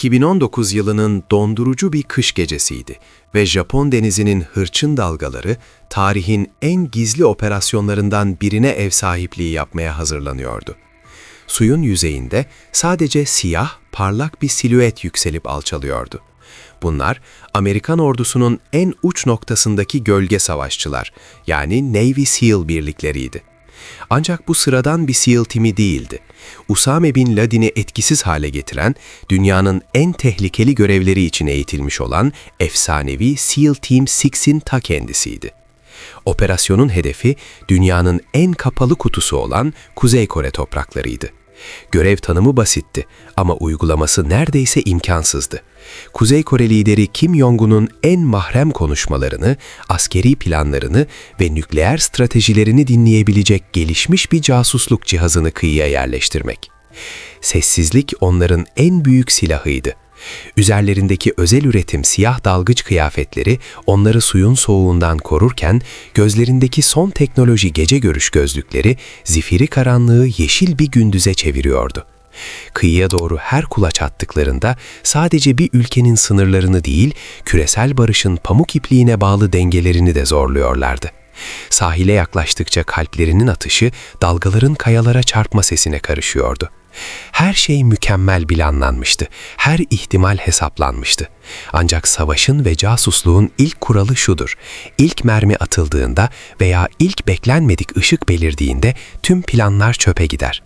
2019 yılının dondurucu bir kış gecesiydi ve Japon denizinin hırçın dalgaları tarihin en gizli operasyonlarından birine ev sahipliği yapmaya hazırlanıyordu. Suyun yüzeyinde sadece siyah, parlak bir silüet yükselip alçalıyordu. Bunlar Amerikan ordusunun en uç noktasındaki gölge savaşçılar, yani Navy SEAL birlikleriydi. Ancak bu sıradan bir SEAL timi değildi. Usame Bin Laden'i etkisiz hale getiren, dünyanın en tehlikeli görevleri için eğitilmiş olan efsanevi SEAL Team 6'in ta kendisiydi. Operasyonun hedefi dünyanın en kapalı kutusu olan Kuzey Kore topraklarıydı. Görev tanımı basitti ama uygulaması neredeyse imkansızdı. Kuzey Kore lideri Kim Jong-un'un en mahrem konuşmalarını, askeri planlarını ve nükleer stratejilerini dinleyebilecek gelişmiş bir casusluk cihazını kıyıya yerleştirmek. Sessizlik onların en büyük silahıydı. Üzerlerindeki özel üretim siyah dalgıç kıyafetleri onları suyun soğuğundan korurken, gözlerindeki son teknoloji gece görüş gözlükleri zifiri karanlığı yeşil bir gündüze çeviriyordu. Kıyıya doğru her kulaç attıklarında sadece bir ülkenin sınırlarını değil, küresel barışın pamuk ipliğine bağlı dengelerini de zorluyorlardı. Sahile yaklaştıkça kalplerinin atışı dalgaların kayalara çarpma sesine karışıyordu. Her şey mükemmel planlanmıştı. Her ihtimal hesaplanmıştı. Ancak savaşın ve casusluğun ilk kuralı şudur. İlk mermi atıldığında veya ilk beklenmedik ışık belirdiğinde tüm planlar çöpe gider.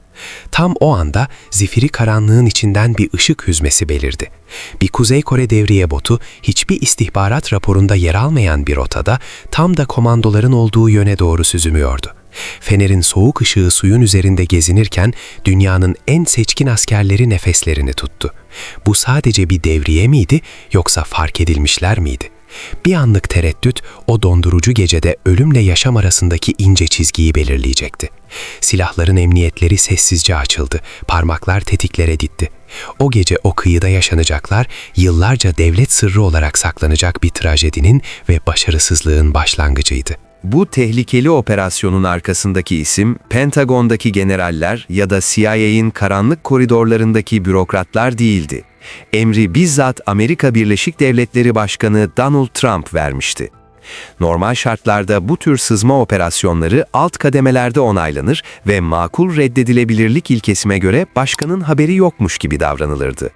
Tam o anda zifiri karanlığın içinden bir ışık hüzmesi belirdi. Bir Kuzey Kore devriye botu hiçbir istihbarat raporunda yer almayan bir rotada tam da komandoların olduğu yöne doğru süzümüyordu. Fener'in soğuk ışığı suyun üzerinde gezinirken dünyanın en seçkin askerleri nefeslerini tuttu. Bu sadece bir devriye miydi yoksa fark edilmişler miydi? Bir anlık tereddüt o dondurucu gecede ölümle yaşam arasındaki ince çizgiyi belirleyecekti. Silahların emniyetleri sessizce açıldı, parmaklar tetiklere gitti. O gece o kıyıda yaşanacaklar yıllarca devlet sırrı olarak saklanacak bir trajedinin ve başarısızlığın başlangıcıydı. Bu tehlikeli operasyonun arkasındaki isim, Pentagon'daki generaller ya da CIA'in karanlık koridorlarındaki bürokratlar değildi. Emri bizzat Amerika Birleşik Devletleri Başkanı Donald Trump vermişti. Normal şartlarda bu tür sızma operasyonları alt kademelerde onaylanır ve makul reddedilebilirlik ilkesime göre başkanın haberi yokmuş gibi davranılırdı.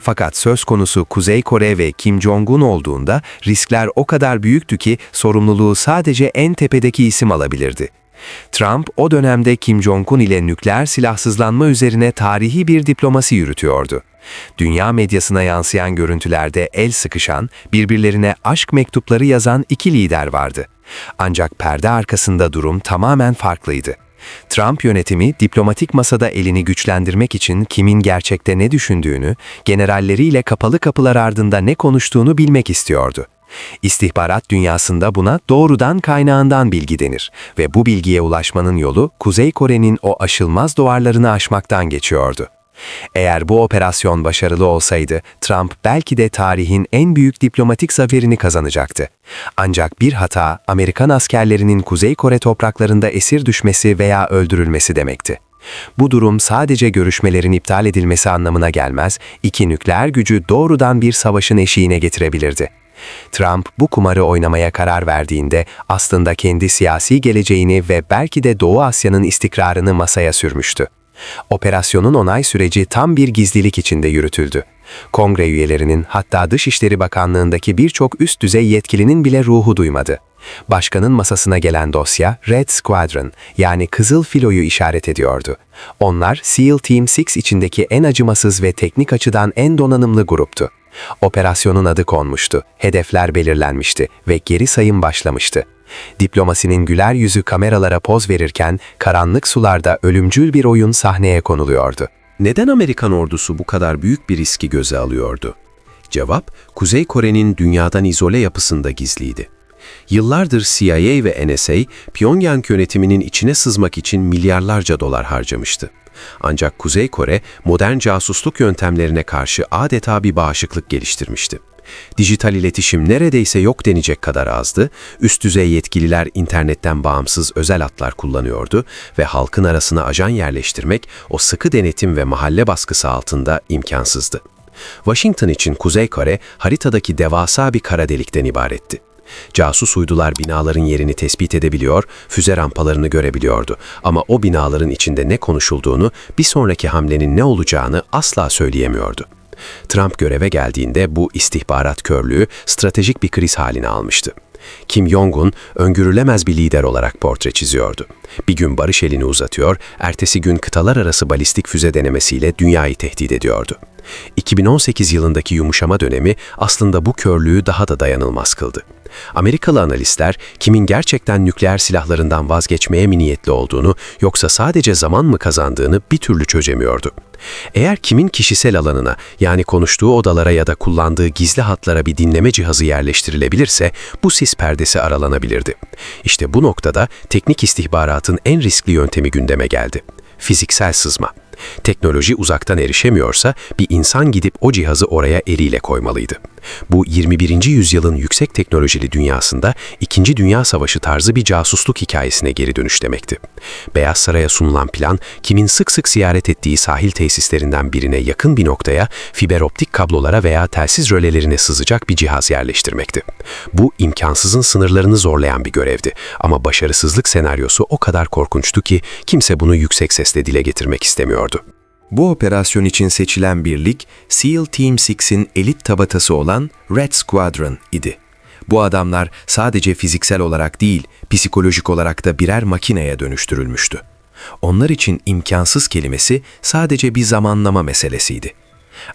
Fakat söz konusu Kuzey Kore ve Kim Jong-un olduğunda riskler o kadar büyüktü ki sorumluluğu sadece en tepedeki isim alabilirdi. Trump o dönemde Kim Jong-un ile nükleer silahsızlanma üzerine tarihi bir diplomasi yürütüyordu. Dünya medyasına yansıyan görüntülerde el sıkışan, birbirlerine aşk mektupları yazan iki lider vardı. Ancak perde arkasında durum tamamen farklıydı. Trump yönetimi diplomatik masada elini güçlendirmek için kimin gerçekte ne düşündüğünü, generalleriyle kapalı kapılar ardında ne konuştuğunu bilmek istiyordu. İstihbarat dünyasında buna doğrudan kaynağından bilgi denir ve bu bilgiye ulaşmanın yolu Kuzey Kore'nin o aşılmaz duvarlarını aşmaktan geçiyordu. Eğer bu operasyon başarılı olsaydı, Trump belki de tarihin en büyük diplomatik zaferini kazanacaktı. Ancak bir hata, Amerikan askerlerinin Kuzey Kore topraklarında esir düşmesi veya öldürülmesi demekti. Bu durum sadece görüşmelerin iptal edilmesi anlamına gelmez, iki nükleer gücü doğrudan bir savaşın eşiğine getirebilirdi. Trump bu kumarı oynamaya karar verdiğinde aslında kendi siyasi geleceğini ve belki de Doğu Asya'nın istikrarını masaya sürmüştü. Operasyonun onay süreci tam bir gizlilik içinde yürütüldü. Kongre üyelerinin hatta Dışişleri Bakanlığındaki birçok üst düzey yetkilinin bile ruhu duymadı. Başkanın masasına gelen dosya Red Squadron yani Kızıl Filo'yu işaret ediyordu. Onlar SEAL Team 6 içindeki en acımasız ve teknik açıdan en donanımlı gruptu. Operasyonun adı konmuştu, hedefler belirlenmişti ve geri sayım başlamıştı. Diplomasinin güler yüzü kameralara poz verirken karanlık sularda ölümcül bir oyun sahneye konuluyordu. Neden Amerikan ordusu bu kadar büyük bir riski göze alıyordu? Cevap, Kuzey Kore'nin dünyadan izole yapısında gizliydi. Yıllardır CIA ve NSA, Pyongyang yönetiminin içine sızmak için milyarlarca dolar harcamıştı. Ancak Kuzey Kore, modern casusluk yöntemlerine karşı adeta bir bağışıklık geliştirmişti. Dijital iletişim neredeyse yok denecek kadar azdı, üst düzey yetkililer internetten bağımsız özel hatlar kullanıyordu ve halkın arasına ajan yerleştirmek o sıkı denetim ve mahalle baskısı altında imkansızdı. Washington için Kuzey Kore haritadaki devasa bir kara delikten ibaretti. Casus uydular binaların yerini tespit edebiliyor, füze rampalarını görebiliyordu. Ama o binaların içinde ne konuşulduğunu, bir sonraki hamlenin ne olacağını asla söyleyemiyordu. Trump göreve geldiğinde bu istihbarat körlüğü stratejik bir kriz haline almıştı. Kim Jong-un öngörülemez bir lider olarak portre çiziyordu. Bir gün barış elini uzatıyor, ertesi gün kıtalar arası balistik füze denemesiyle dünyayı tehdit ediyordu. 2018 yılındaki yumuşama dönemi aslında bu körlüğü daha da dayanılmaz kıldı. Amerikalı analistler kimin gerçekten nükleer silahlarından vazgeçmeye mi niyetli olduğunu yoksa sadece zaman mı kazandığını bir türlü çözemiyordu. Eğer kimin kişisel alanına yani konuştuğu odalara ya da kullandığı gizli hatlara bir dinleme cihazı yerleştirilebilirse bu sis perdesi aralanabilirdi. İşte bu noktada teknik istihbaratın en riskli yöntemi gündeme geldi. Fiziksel sızma. Teknoloji uzaktan erişemiyorsa bir insan gidip o cihazı oraya eliyle koymalıydı. Bu 21. yüzyılın yüksek teknolojili dünyasında 2. Dünya Savaşı tarzı bir casusluk hikayesine geri dönüş demekti. Beyaz Saray'a sunulan plan, kimin sık sık ziyaret ettiği sahil tesislerinden birine yakın bir noktaya fiber optik kablolara veya telsiz rölelerine sızacak bir cihaz yerleştirmekti. Bu imkansızın sınırlarını zorlayan bir görevdi ama başarısızlık senaryosu o kadar korkunçtu ki kimse bunu yüksek sesle dile getirmek istemiyordu. Bu operasyon için seçilen birlik, SEAL Team 6'in elit tabatası olan Red Squadron idi. Bu adamlar sadece fiziksel olarak değil, psikolojik olarak da birer makineye dönüştürülmüştü. Onlar için imkansız kelimesi sadece bir zamanlama meselesiydi.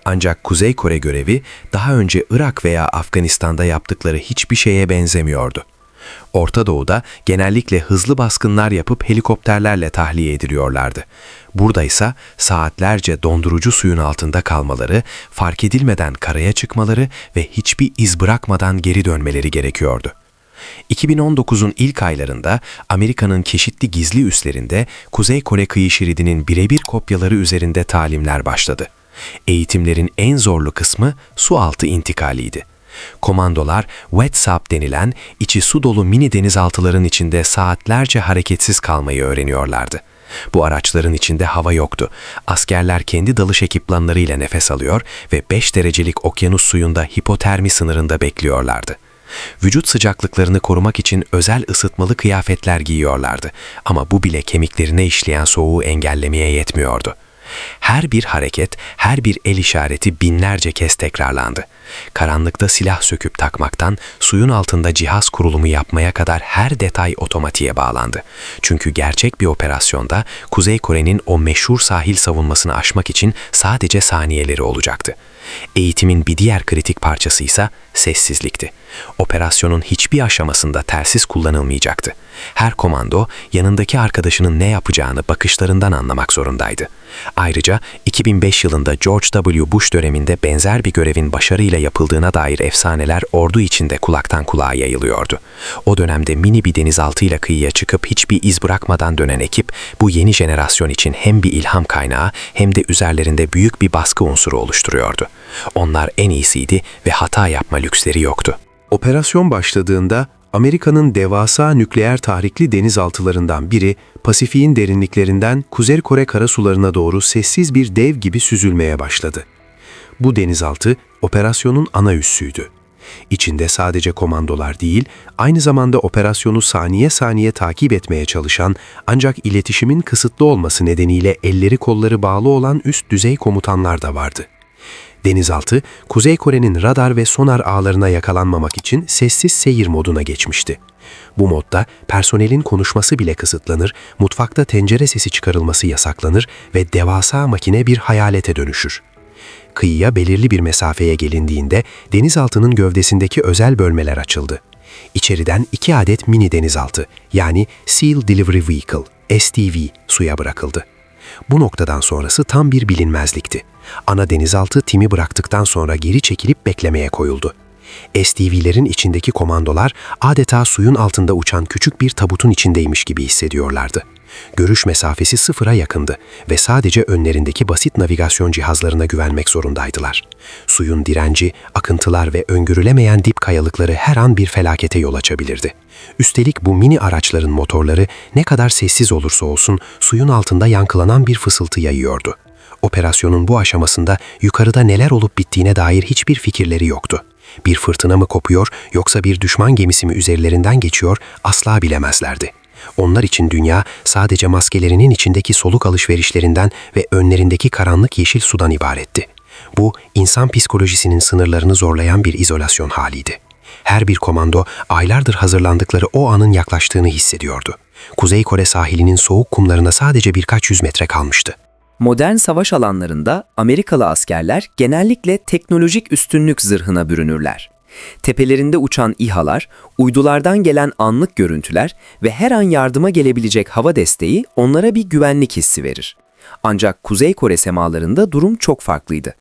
Ancak Kuzey Kore görevi daha önce Irak veya Afganistan'da yaptıkları hiçbir şeye benzemiyordu. Orta Doğu'da genellikle hızlı baskınlar yapıp helikopterlerle tahliye ediliyorlardı. Burada ise saatlerce dondurucu suyun altında kalmaları, fark edilmeden karaya çıkmaları ve hiçbir iz bırakmadan geri dönmeleri gerekiyordu. 2019'un ilk aylarında Amerika'nın çeşitli gizli üslerinde Kuzey Kore kıyı şeridinin birebir kopyaları üzerinde talimler başladı. Eğitimlerin en zorlu kısmı su altı intikaliydi. Komandolar wet sub denilen içi su dolu mini denizaltıların içinde saatlerce hareketsiz kalmayı öğreniyorlardı. Bu araçların içinde hava yoktu. Askerler kendi dalış ekipmanlarıyla nefes alıyor ve 5 derecelik okyanus suyunda hipotermi sınırında bekliyorlardı. Vücut sıcaklıklarını korumak için özel ısıtmalı kıyafetler giyiyorlardı ama bu bile kemiklerine işleyen soğuğu engellemeye yetmiyordu. Her bir hareket, her bir el işareti binlerce kez tekrarlandı. Karanlıkta silah söküp takmaktan suyun altında cihaz kurulumu yapmaya kadar her detay otomatiğe bağlandı. Çünkü gerçek bir operasyonda Kuzey Kore'nin o meşhur sahil savunmasını aşmak için sadece saniyeleri olacaktı. Eğitimin bir diğer kritik parçası ise sessizlikti. Operasyonun hiçbir aşamasında telsiz kullanılmayacaktı. Her komando yanındaki arkadaşının ne yapacağını bakışlarından anlamak zorundaydı. Ayrıca 2005 yılında George W. Bush döneminde benzer bir görevin başarıyla yapıldığına dair efsaneler ordu içinde kulaktan kulağa yayılıyordu. O dönemde mini bir denizaltıyla kıyıya çıkıp hiçbir iz bırakmadan dönen ekip bu yeni jenerasyon için hem bir ilham kaynağı hem de üzerlerinde büyük bir baskı unsuru oluşturuyordu. Onlar en iyisiydi ve hata yapma lüksleri yoktu. Operasyon başladığında Amerika'nın devasa nükleer tahrikli denizaltılarından biri Pasifik'in derinliklerinden Kuzey Kore karasularına doğru sessiz bir dev gibi süzülmeye başladı. Bu denizaltı operasyonun ana üssüydü. İçinde sadece komandolar değil, aynı zamanda operasyonu saniye saniye takip etmeye çalışan ancak iletişimin kısıtlı olması nedeniyle elleri kolları bağlı olan üst düzey komutanlar da vardı. Denizaltı, Kuzey Kore'nin radar ve sonar ağlarına yakalanmamak için sessiz seyir moduna geçmişti. Bu modda personelin konuşması bile kısıtlanır, mutfakta tencere sesi çıkarılması yasaklanır ve devasa makine bir hayalete dönüşür. Kıyıya belirli bir mesafeye gelindiğinde denizaltının gövdesindeki özel bölmeler açıldı. İçeriden iki adet mini denizaltı yani Seal Delivery Vehicle, SDV suya bırakıldı. Bu noktadan sonrası tam bir bilinmezlikti. Ana denizaltı timi bıraktıktan sonra geri çekilip beklemeye koyuldu. SDV'lerin içindeki komandolar adeta suyun altında uçan küçük bir tabutun içindeymiş gibi hissediyorlardı. Görüş mesafesi sıfıra yakındı ve sadece önlerindeki basit navigasyon cihazlarına güvenmek zorundaydılar. Suyun direnci, akıntılar ve öngörülemeyen dip kayalıkları her an bir felakete yol açabilirdi. Üstelik bu mini araçların motorları ne kadar sessiz olursa olsun suyun altında yankılanan bir fısıltı yayıyordu. Operasyonun bu aşamasında yukarıda neler olup bittiğine dair hiçbir fikirleri yoktu. Bir fırtına mı kopuyor yoksa bir düşman gemisi mi üzerlerinden geçiyor asla bilemezlerdi. Onlar için dünya sadece maskelerinin içindeki soluk alışverişlerinden ve önlerindeki karanlık yeşil sudan ibaretti. Bu insan psikolojisinin sınırlarını zorlayan bir izolasyon haliydi. Her bir komando aylardır hazırlandıkları o anın yaklaştığını hissediyordu. Kuzey Kore sahilinin soğuk kumlarına sadece birkaç yüz metre kalmıştı. Modern savaş alanlarında Amerikalı askerler genellikle teknolojik üstünlük zırhına bürünürler. Tepelerinde uçan İHA'lar, uydulardan gelen anlık görüntüler ve her an yardıma gelebilecek hava desteği onlara bir güvenlik hissi verir. Ancak Kuzey Kore semalarında durum çok farklıydı.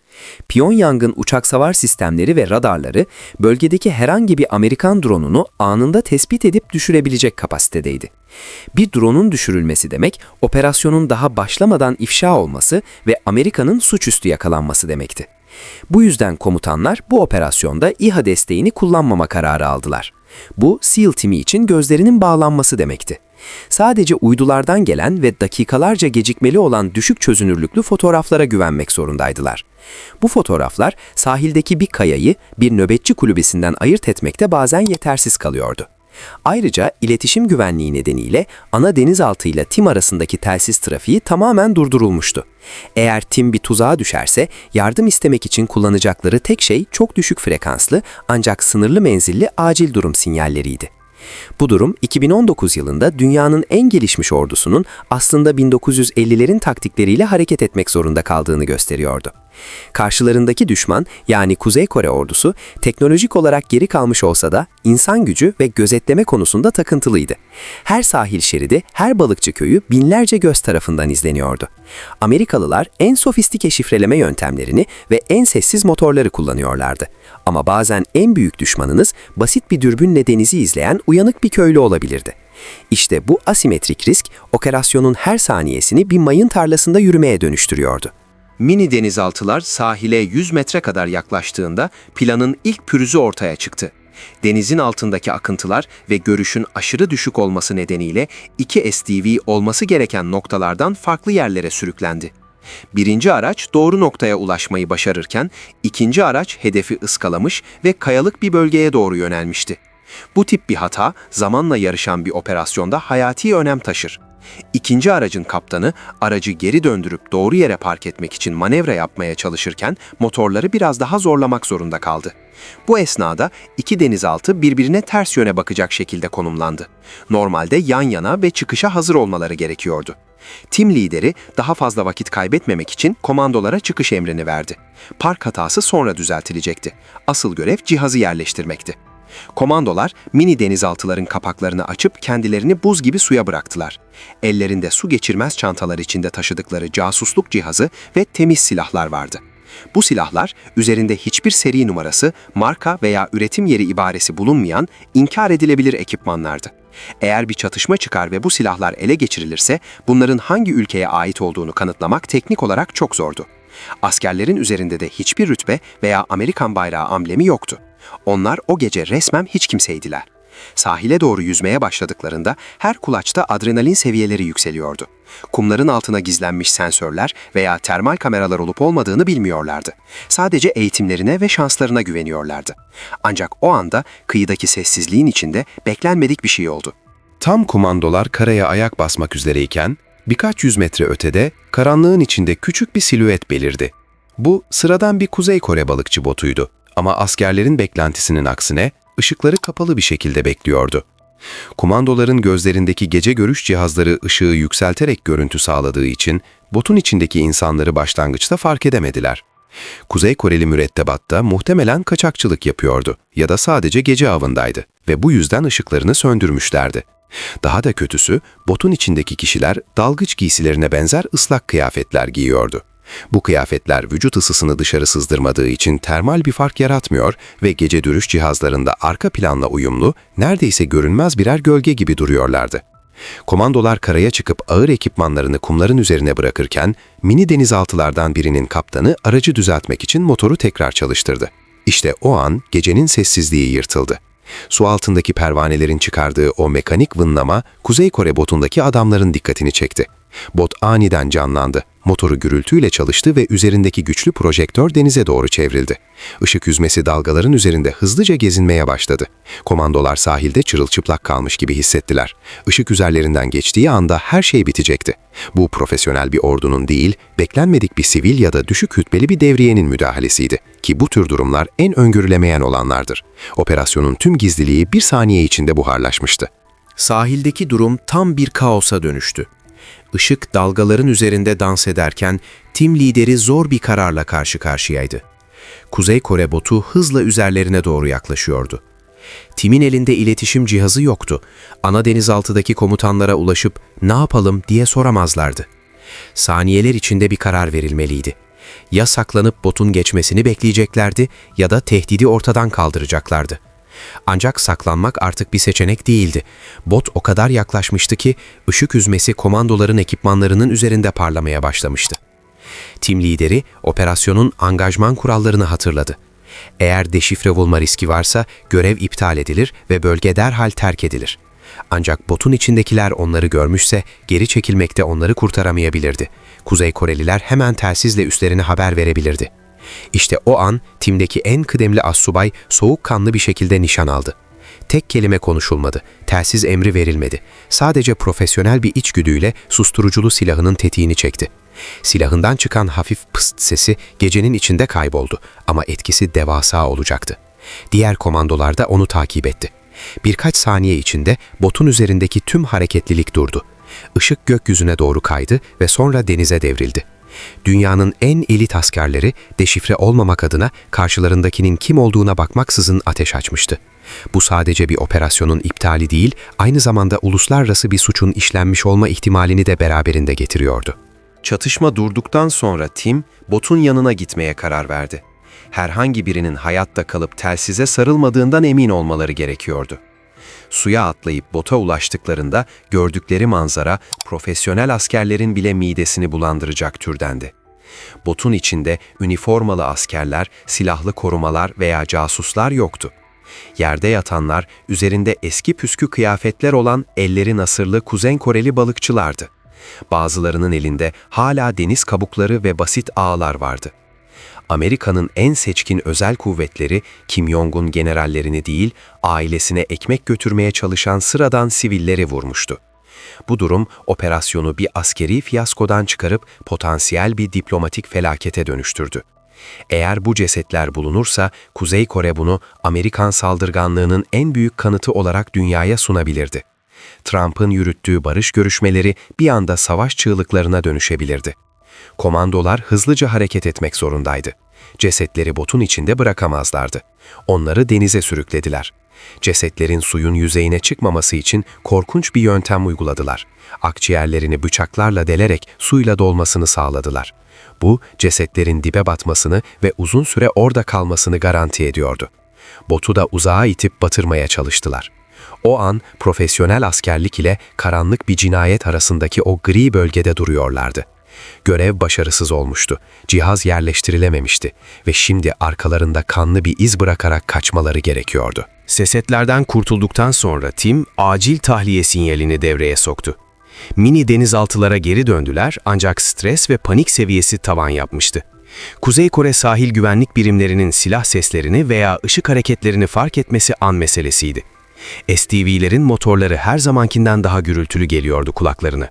Pyongyang'ın uçak savar sistemleri ve radarları bölgedeki herhangi bir Amerikan dronunu anında tespit edip düşürebilecek kapasitedeydi. Bir dronun düşürülmesi demek, operasyonun daha başlamadan ifşa olması ve Amerika'nın suçüstü yakalanması demekti. Bu yüzden komutanlar bu operasyonda İHA desteğini kullanmama kararı aldılar. Bu SEAL timi için gözlerinin bağlanması demekti. Sadece uydulardan gelen ve dakikalarca gecikmeli olan düşük çözünürlüklü fotoğraflara güvenmek zorundaydılar. Bu fotoğraflar sahildeki bir kayayı bir nöbetçi kulübesinden ayırt etmekte bazen yetersiz kalıyordu. Ayrıca iletişim güvenliği nedeniyle ana denizaltı ile tim arasındaki telsiz trafiği tamamen durdurulmuştu. Eğer tim bir tuzağa düşerse yardım istemek için kullanacakları tek şey çok düşük frekanslı ancak sınırlı menzilli acil durum sinyalleriydi. Bu durum 2019 yılında dünyanın en gelişmiş ordusunun aslında 1950'lerin taktikleriyle hareket etmek zorunda kaldığını gösteriyordu. Karşılarındaki düşman yani Kuzey Kore ordusu teknolojik olarak geri kalmış olsa da insan gücü ve gözetleme konusunda takıntılıydı. Her sahil şeridi, her balıkçı köyü binlerce göz tarafından izleniyordu. Amerikalılar en sofistike şifreleme yöntemlerini ve en sessiz motorları kullanıyorlardı. Ama bazen en büyük düşmanınız basit bir dürbünle denizi izleyen uyanık bir köylü olabilirdi. İşte bu asimetrik risk operasyonun her saniyesini bir mayın tarlasında yürümeye dönüştürüyordu. Mini denizaltılar sahile 100 metre kadar yaklaştığında planın ilk pürüzü ortaya çıktı. Denizin altındaki akıntılar ve görüşün aşırı düşük olması nedeniyle iki SDV olması gereken noktalardan farklı yerlere sürüklendi. Birinci araç doğru noktaya ulaşmayı başarırken ikinci araç hedefi ıskalamış ve kayalık bir bölgeye doğru yönelmişti. Bu tip bir hata zamanla yarışan bir operasyonda hayati önem taşır. İkinci aracın kaptanı aracı geri döndürüp doğru yere park etmek için manevra yapmaya çalışırken motorları biraz daha zorlamak zorunda kaldı. Bu esnada iki denizaltı birbirine ters yöne bakacak şekilde konumlandı. Normalde yan yana ve çıkışa hazır olmaları gerekiyordu. Tim lideri daha fazla vakit kaybetmemek için komandolara çıkış emrini verdi. Park hatası sonra düzeltilecekti. Asıl görev cihazı yerleştirmekti. Komandolar mini denizaltıların kapaklarını açıp kendilerini buz gibi suya bıraktılar. Ellerinde su geçirmez çantalar içinde taşıdıkları casusluk cihazı ve temiz silahlar vardı. Bu silahlar üzerinde hiçbir seri numarası, marka veya üretim yeri ibaresi bulunmayan inkar edilebilir ekipmanlardı. Eğer bir çatışma çıkar ve bu silahlar ele geçirilirse bunların hangi ülkeye ait olduğunu kanıtlamak teknik olarak çok zordu. Askerlerin üzerinde de hiçbir rütbe veya Amerikan bayrağı amblemi yoktu. Onlar o gece resmen hiç kimseydiler. Sahile doğru yüzmeye başladıklarında her kulaçta adrenalin seviyeleri yükseliyordu. Kumların altına gizlenmiş sensörler veya termal kameralar olup olmadığını bilmiyorlardı. Sadece eğitimlerine ve şanslarına güveniyorlardı. Ancak o anda kıyıdaki sessizliğin içinde beklenmedik bir şey oldu. Tam komandolar karaya ayak basmak üzereyken, birkaç yüz metre ötede karanlığın içinde küçük bir silüet belirdi. Bu sıradan bir Kuzey Kore balıkçı botuydu ama askerlerin beklentisinin aksine ışıkları kapalı bir şekilde bekliyordu. Komandoların gözlerindeki gece görüş cihazları ışığı yükselterek görüntü sağladığı için botun içindeki insanları başlangıçta fark edemediler. Kuzey Koreli mürettebat da muhtemelen kaçakçılık yapıyordu ya da sadece gece avındaydı ve bu yüzden ışıklarını söndürmüşlerdi. Daha da kötüsü botun içindeki kişiler dalgıç giysilerine benzer ıslak kıyafetler giyiyordu. Bu kıyafetler vücut ısısını dışarı sızdırmadığı için termal bir fark yaratmıyor ve gece dürüş cihazlarında arka planla uyumlu, neredeyse görünmez birer gölge gibi duruyorlardı. Komandolar karaya çıkıp ağır ekipmanlarını kumların üzerine bırakırken, mini denizaltılardan birinin kaptanı aracı düzeltmek için motoru tekrar çalıştırdı. İşte o an gecenin sessizliği yırtıldı. Su altındaki pervanelerin çıkardığı o mekanik vınlama Kuzey Kore botundaki adamların dikkatini çekti. Bot aniden canlandı. Motoru gürültüyle çalıştı ve üzerindeki güçlü projektör denize doğru çevrildi. Işık yüzmesi dalgaların üzerinde hızlıca gezinmeye başladı. Komandolar sahilde çırılçıplak kalmış gibi hissettiler. Işık üzerlerinden geçtiği anda her şey bitecekti. Bu profesyonel bir ordunun değil, beklenmedik bir sivil ya da düşük rütbeli bir devriyenin müdahalesiydi. Ki bu tür durumlar en öngörülemeyen olanlardır. Operasyonun tüm gizliliği bir saniye içinde buharlaşmıştı. Sahildeki durum tam bir kaosa dönüştü. Işık dalgaların üzerinde dans ederken tim lideri zor bir kararla karşı karşıyaydı. Kuzey Kore botu hızla üzerlerine doğru yaklaşıyordu. Tim'in elinde iletişim cihazı yoktu. Ana denizaltıdaki komutanlara ulaşıp ne yapalım diye soramazlardı. Saniyeler içinde bir karar verilmeliydi. Ya saklanıp botun geçmesini bekleyeceklerdi ya da tehdidi ortadan kaldıracaklardı. Ancak saklanmak artık bir seçenek değildi. Bot o kadar yaklaşmıştı ki ışık üzmesi komandoların ekipmanlarının üzerinde parlamaya başlamıştı. Tim lideri operasyonun angajman kurallarını hatırladı. Eğer deşifre bulma riski varsa görev iptal edilir ve bölge derhal terk edilir. Ancak botun içindekiler onları görmüşse geri çekilmekte onları kurtaramayabilirdi. Kuzey Koreliler hemen telsizle üstlerine haber verebilirdi. İşte o an timdeki en kıdemli assubay soğukkanlı bir şekilde nişan aldı. Tek kelime konuşulmadı, telsiz emri verilmedi. Sadece profesyonel bir içgüdüyle susturuculu silahının tetiğini çekti. Silahından çıkan hafif pıst sesi gecenin içinde kayboldu ama etkisi devasa olacaktı. Diğer komandolar da onu takip etti. Birkaç saniye içinde botun üzerindeki tüm hareketlilik durdu. Işık gökyüzüne doğru kaydı ve sonra denize devrildi. Dünyanın en elit askerleri deşifre olmamak adına karşılarındakinin kim olduğuna bakmaksızın ateş açmıştı. Bu sadece bir operasyonun iptali değil, aynı zamanda uluslararası bir suçun işlenmiş olma ihtimalini de beraberinde getiriyordu. Çatışma durduktan sonra Tim, botun yanına gitmeye karar verdi. Herhangi birinin hayatta kalıp telsize sarılmadığından emin olmaları gerekiyordu. Suya atlayıp bota ulaştıklarında gördükleri manzara profesyonel askerlerin bile midesini bulandıracak türdendi. Botun içinde üniformalı askerler, silahlı korumalar veya casuslar yoktu. Yerde yatanlar üzerinde eski püskü kıyafetler olan elleri nasırlı Kuzey Koreli balıkçılardı. Bazılarının elinde hala deniz kabukları ve basit ağlar vardı. Amerika'nın en seçkin özel kuvvetleri Kim Jong-un generallerini değil, ailesine ekmek götürmeye çalışan sıradan sivilleri vurmuştu. Bu durum operasyonu bir askeri fiyaskodan çıkarıp potansiyel bir diplomatik felakete dönüştürdü. Eğer bu cesetler bulunursa Kuzey Kore bunu Amerikan saldırganlığının en büyük kanıtı olarak dünyaya sunabilirdi. Trump'ın yürüttüğü barış görüşmeleri bir anda savaş çığlıklarına dönüşebilirdi. Komandolar hızlıca hareket etmek zorundaydı. Cesetleri botun içinde bırakamazlardı. Onları denize sürüklediler. Cesetlerin suyun yüzeyine çıkmaması için korkunç bir yöntem uyguladılar. Akciğerlerini bıçaklarla delerek suyla dolmasını sağladılar. Bu, cesetlerin dibe batmasını ve uzun süre orada kalmasını garanti ediyordu. Botu da uzağa itip batırmaya çalıştılar. O an profesyonel askerlik ile karanlık bir cinayet arasındaki o gri bölgede duruyorlardı. Görev başarısız olmuştu. Cihaz yerleştirilememişti ve şimdi arkalarında kanlı bir iz bırakarak kaçmaları gerekiyordu. Sesetlerden kurtulduktan sonra Tim acil tahliye sinyalini devreye soktu. Mini denizaltılara geri döndüler ancak stres ve panik seviyesi tavan yapmıştı. Kuzey Kore sahil güvenlik birimlerinin silah seslerini veya ışık hareketlerini fark etmesi an meselesiydi. STV'lerin motorları her zamankinden daha gürültülü geliyordu kulaklarına.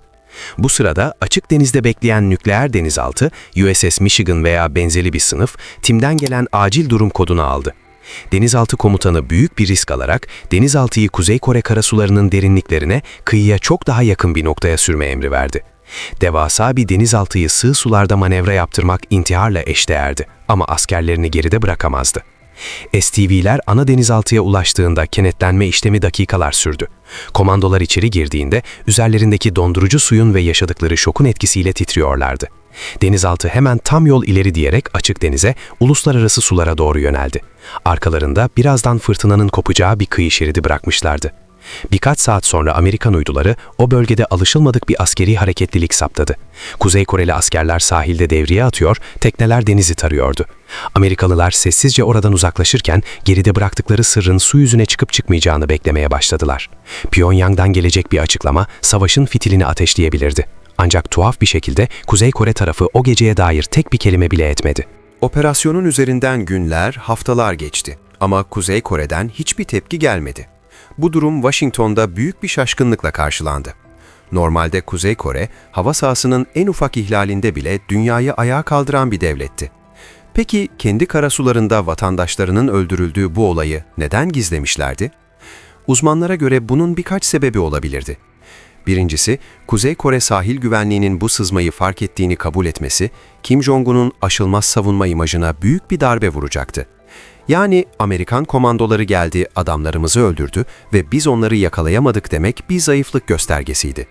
Bu sırada açık denizde bekleyen nükleer denizaltı USS Michigan veya benzeri bir sınıf Tim'den gelen acil durum kodunu aldı. Denizaltı komutanı büyük bir risk alarak denizaltıyı Kuzey Kore karasularının derinliklerine kıyıya çok daha yakın bir noktaya sürme emri verdi. Devasa bir denizaltıyı sığ sularda manevra yaptırmak intiharla eşdeğerdi ama askerlerini geride bırakamazdı. STV'ler ana denizaltıya ulaştığında kenetlenme işlemi dakikalar sürdü. Komandolar içeri girdiğinde üzerlerindeki dondurucu suyun ve yaşadıkları şokun etkisiyle titriyorlardı. Denizaltı hemen tam yol ileri diyerek açık denize, uluslararası sulara doğru yöneldi. Arkalarında birazdan fırtınanın kopacağı bir kıyı şeridi bırakmışlardı. Birkaç saat sonra Amerikan uyduları o bölgede alışılmadık bir askeri hareketlilik saptadı. Kuzey Koreli askerler sahilde devriye atıyor, tekneler denizi tarıyordu. Amerikalılar sessizce oradan uzaklaşırken geride bıraktıkları sırrın su yüzüne çıkıp çıkmayacağını beklemeye başladılar. Pyongyang'dan gelecek bir açıklama savaşın fitilini ateşleyebilirdi. Ancak tuhaf bir şekilde Kuzey Kore tarafı o geceye dair tek bir kelime bile etmedi. Operasyonun üzerinden günler, haftalar geçti ama Kuzey Kore'den hiçbir tepki gelmedi. Bu durum Washington'da büyük bir şaşkınlıkla karşılandı. Normalde Kuzey Kore, hava sahasının en ufak ihlalinde bile dünyayı ayağa kaldıran bir devletti. Peki kendi karasularında vatandaşlarının öldürüldüğü bu olayı neden gizlemişlerdi? Uzmanlara göre bunun birkaç sebebi olabilirdi. Birincisi, Kuzey Kore sahil güvenliğinin bu sızmayı fark ettiğini kabul etmesi, Kim Jong-un'un aşılmaz savunma imajına büyük bir darbe vuracaktı. Yani Amerikan komandoları geldi, adamlarımızı öldürdü ve biz onları yakalayamadık demek bir zayıflık göstergesiydi.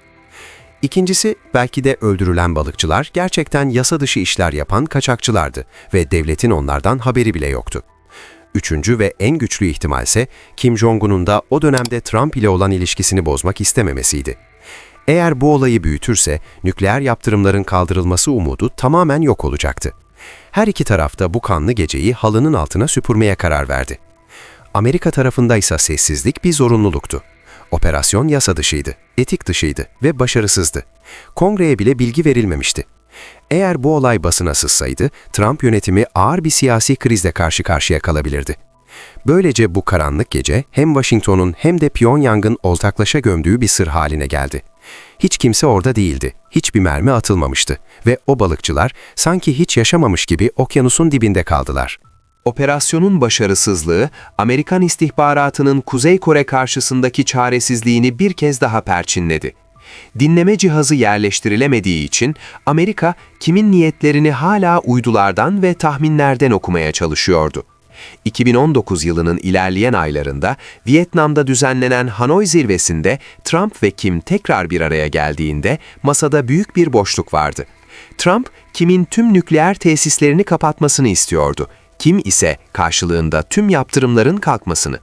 İkincisi, belki de öldürülen balıkçılar gerçekten yasa dışı işler yapan kaçakçılardı ve devletin onlardan haberi bile yoktu. Üçüncü ve en güçlü ihtimalse Kim Jong-un'un da o dönemde Trump ile olan ilişkisini bozmak istememesiydi. Eğer bu olayı büyütürse nükleer yaptırımların kaldırılması umudu tamamen yok olacaktı. Her iki taraf da bu kanlı geceyi halının altına süpürmeye karar verdi. Amerika tarafında ise sessizlik bir zorunluluktu. Operasyon yasa dışıydı, etik dışıydı ve başarısızdı. Kongreye bile bilgi verilmemişti. Eğer bu olay basına sızsaydı, Trump yönetimi ağır bir siyasi krizle karşı karşıya kalabilirdi. Böylece bu karanlık gece hem Washington'un hem de Pyongyang'ın ortaklaşa gömdüğü bir sır haline geldi. Hiç kimse orada değildi, hiçbir mermi atılmamıştı ve o balıkçılar sanki hiç yaşamamış gibi okyanusun dibinde kaldılar. Operasyonun başarısızlığı, Amerikan istihbaratının Kuzey Kore karşısındaki çaresizliğini bir kez daha perçinledi. Dinleme cihazı yerleştirilemediği için Amerika kimin niyetlerini hala uydulardan ve tahminlerden okumaya çalışıyordu. 2019 yılının ilerleyen aylarında Vietnam'da düzenlenen Hanoi zirvesinde Trump ve Kim tekrar bir araya geldiğinde masada büyük bir boşluk vardı. Trump, Kim'in tüm nükleer tesislerini kapatmasını istiyordu. Kim ise karşılığında tüm yaptırımların kalkmasını.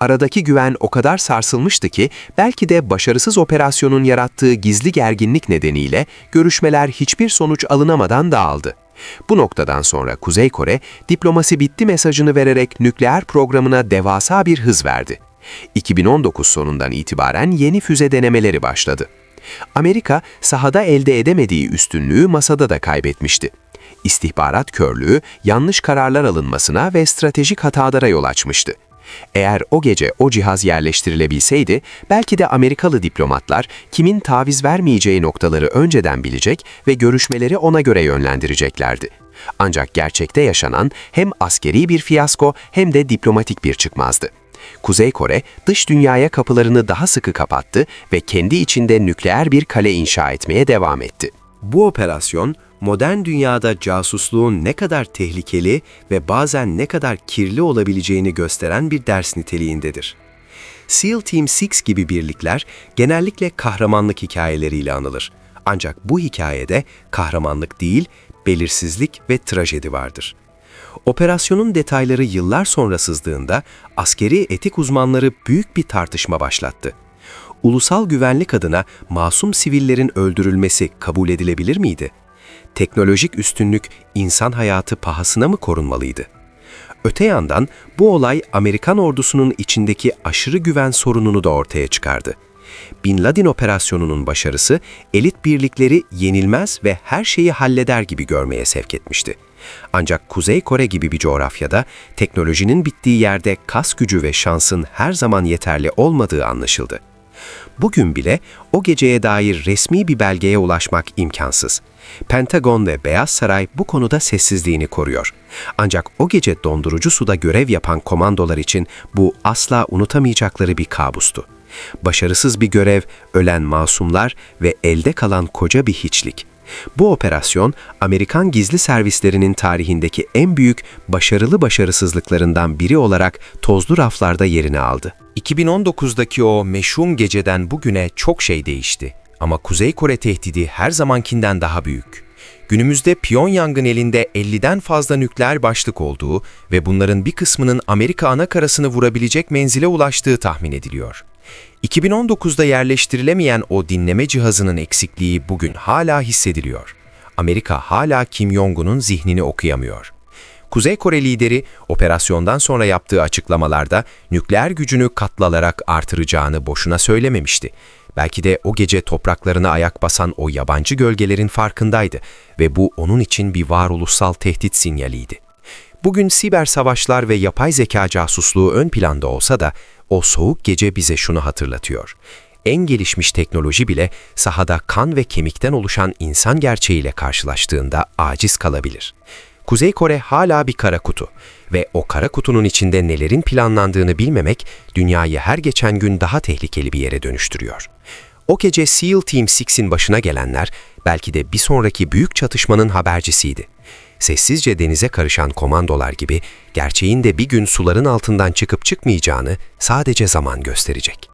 Aradaki güven o kadar sarsılmıştı ki belki de başarısız operasyonun yarattığı gizli gerginlik nedeniyle görüşmeler hiçbir sonuç alınamadan dağıldı. Bu noktadan sonra Kuzey Kore diplomasi bitti mesajını vererek nükleer programına devasa bir hız verdi. 2019 sonundan itibaren yeni füze denemeleri başladı. Amerika sahada elde edemediği üstünlüğü masada da kaybetmişti. İstihbarat körlüğü yanlış kararlar alınmasına ve stratejik hatalara yol açmıştı. Eğer o gece o cihaz yerleştirilebilseydi, belki de Amerikalı diplomatlar kimin taviz vermeyeceği noktaları önceden bilecek ve görüşmeleri ona göre yönlendireceklerdi. Ancak gerçekte yaşanan hem askeri bir fiyasko hem de diplomatik bir çıkmazdı. Kuzey Kore, dış dünyaya kapılarını daha sıkı kapattı ve kendi içinde nükleer bir kale inşa etmeye devam etti. Bu operasyon, modern dünyada casusluğun ne kadar tehlikeli ve bazen ne kadar kirli olabileceğini gösteren bir ders niteliğindedir. SEAL Team 6 gibi birlikler genellikle kahramanlık hikayeleriyle anılır. Ancak bu hikayede kahramanlık değil, belirsizlik ve trajedi vardır. Operasyonun detayları yıllar sonra sızdığında askeri etik uzmanları büyük bir tartışma başlattı. Ulusal güvenlik adına masum sivillerin öldürülmesi kabul edilebilir miydi? Teknolojik üstünlük insan hayatı pahasına mı korunmalıydı? Öte yandan bu olay Amerikan ordusunun içindeki aşırı güven sorununu da ortaya çıkardı. Bin Laden operasyonunun başarısı elit birlikleri yenilmez ve her şeyi halleder gibi görmeye sevk etmişti. Ancak Kuzey Kore gibi bir coğrafyada teknolojinin bittiği yerde kas gücü ve şansın her zaman yeterli olmadığı anlaşıldı. Bugün bile o geceye dair resmi bir belgeye ulaşmak imkansız. Pentagon ve Beyaz Saray bu konuda sessizliğini koruyor. Ancak o gece dondurucu suda görev yapan komandolar için bu asla unutamayacakları bir kabustu. Başarısız bir görev, ölen masumlar ve elde kalan koca bir hiçlik. Bu operasyon Amerikan gizli servislerinin tarihindeki en büyük başarılı başarısızlıklarından biri olarak tozlu raflarda yerini aldı. 2019'daki o meşhum geceden bugüne çok şey değişti. Ama Kuzey Kore tehdidi her zamankinden daha büyük. Günümüzde Pyongyang'ın elinde 50'den fazla nükleer başlık olduğu ve bunların bir kısmının Amerika anakarasını vurabilecek menzile ulaştığı tahmin ediliyor. 2019'da yerleştirilemeyen o dinleme cihazının eksikliği bugün hala hissediliyor. Amerika hala Kim Jong-un'un zihnini okuyamıyor. Kuzey Kore lideri operasyondan sonra yaptığı açıklamalarda nükleer gücünü katlanarak artıracağını boşuna söylememişti. Belki de o gece topraklarına ayak basan o yabancı gölgelerin farkındaydı ve bu onun için bir varoluşsal tehdit sinyaliydi. Bugün siber savaşlar ve yapay zeka casusluğu ön planda olsa da o soğuk gece bize şunu hatırlatıyor. En gelişmiş teknoloji bile sahada kan ve kemikten oluşan insan gerçeğiyle karşılaştığında aciz kalabilir. Kuzey Kore hala bir kara kutu ve o kara kutunun içinde nelerin planlandığını bilmemek dünyayı her geçen gün daha tehlikeli bir yere dönüştürüyor. O gece SEAL Team 6'in başına gelenler belki de bir sonraki büyük çatışmanın habercisiydi. Sessizce denize karışan komandolar gibi gerçeğin de bir gün suların altından çıkıp çıkmayacağını sadece zaman gösterecek.